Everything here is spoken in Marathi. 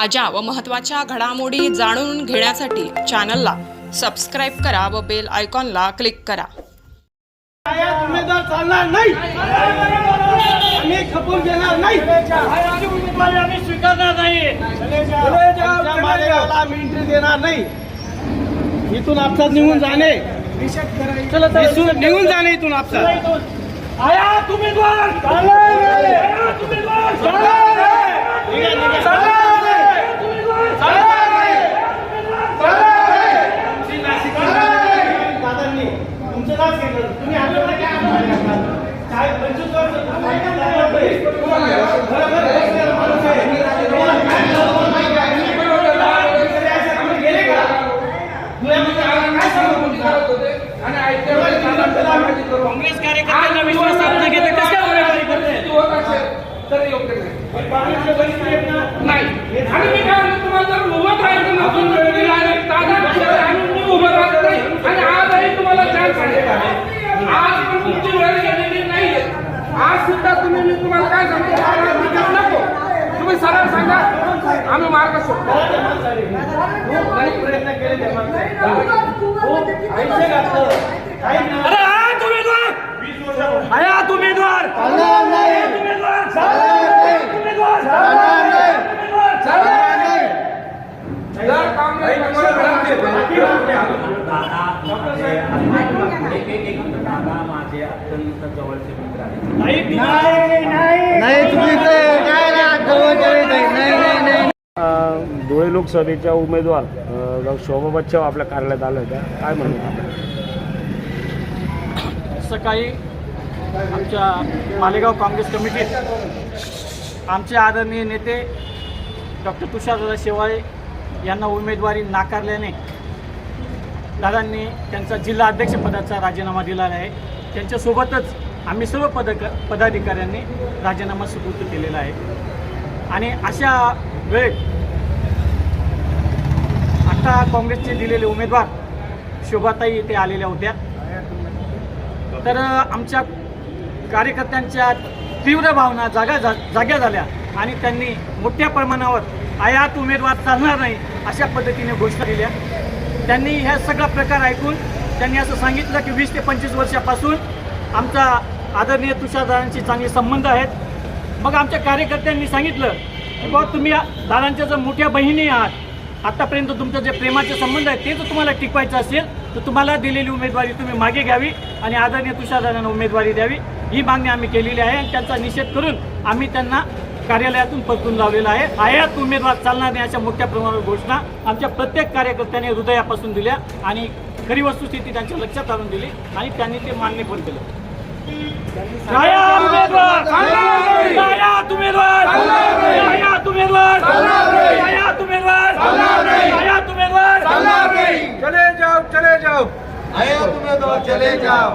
ताज्या व महत्त्वाच्या घडामोडी जाणून घेण्यासाठी चॅनलला सबस्क्राईब करा व बेल आयकॉनला क्लिक करा. आयात उमेदवार चालणार नाही. आम्ही खपून देणार नाही. उमेदवारी आम्ही स्वीकारणार नाही. आमच्या मालेगावला आम्ही एंट्री देणार नाही. इथून आपसात निघून जाणे. इथून निघून जाणे इथून आपसात. आयात उमेदवार आयात उमेदवार दादांनी नाव घेतलं तुम्ही आंदोलन काय आंदोलन काय पंचवीस वर्ष बरोबर माणूस आहे. तुम्हाला काय? काँग्रेस कार्यकर्त्यांना विश्वासात न घेता काय उमेदवारी करते आहेत ना? नाही आणि मी काय तुम्हाला जर उभं नसून तर तुम्ही direct दादा विचार आणून मी उभं राहत नाही आणि आजही तुम्हाला चान्स सांगितला आहे आज पण तुमची वेळ गेलेली नाहीये आज सुद्धा तुम्ही मी तुम्हाला काय सांगतो मार्ग विकत नको सरळ सांगा. आम्ही मार्ग शोधतो. प्रयत्न केले. अरे उमेदवार! जर काँग्रेस माझे अत्यंत जवळचे मित्र आहेत नाही नाही धुळे लोकसभेच्या उमेदवार शोभा बच्चाव आपल्या कार्यालयात आल्या होत्या काय म्हणतात सकाळी आमच्या मालेगाव काँग्रेस कमिटीत आमचे आदरणीय नेते डॉक्टर तुषारदादा शेवाळे यांना उमेदवारी नाकारल्याने दादांनी त्यांचा जिल्हा अध्यक्षपदाचा राजीनामा दिलेला आहे. त्यांच्यासोबतच आम्ही सर्व पदक पदाधिकाऱ्यांनी राजीनामा सुपूर्द केलेला आहे. आणि अशा वेळेत आता काँग्रेसचे दिलेले उमेदवार शोभाताई इथे आलेल्या होत्या. तर आमच्या कार्यकर्त्यांच्या तीव्र भावना जागा जा जाग्या झाल्या आणि त्यांनी मोठ्या प्रमाणावर आयात उमेदवार चालणार नाही अशा पद्धतीने घोषणा केल्या त्यांनी ह्या सगळा प्रकार ऐकून त्यांनी असं सांगितलं की वीस ते पंचवीस वर्षापासून आमचा आदरणीय तुषारदारांशी चांगले संबंध आहेत. मग आमच्या कार्यकर्त्यांनी सांगितलं की बाबा तुम्ही दादांच्या जर मोठ्या बहिणी आहात. आतापर्यंत तुमचं जे प्रेमाचे संबंध आहेत ते जर तुम्हाला टिकवायचं असेल तर तुम्हाला दिलेली उमेदवारी तुम्ही मागे घ्यावी आणि आदरणीय तुषारदारांना उमेदवारी द्यावी. ही मागणी आम्ही केलेली आहे आणि त्यांचा निषेध करून आम्ही त्यांना कार्यालयातून परतून लावलेला आहे. आयात उमेदवार चालणार नाही अशा मोठ्या प्रमाणावर घोषणा आमच्या प्रत्येक कार्यकर्त्याने हृदयापासून दिल्या आणि खरी वस्तुस्थिती त्यांच्या लक्षात आणून दिली आणि त्यांनी ते मान्य पण केलं. चले जाओ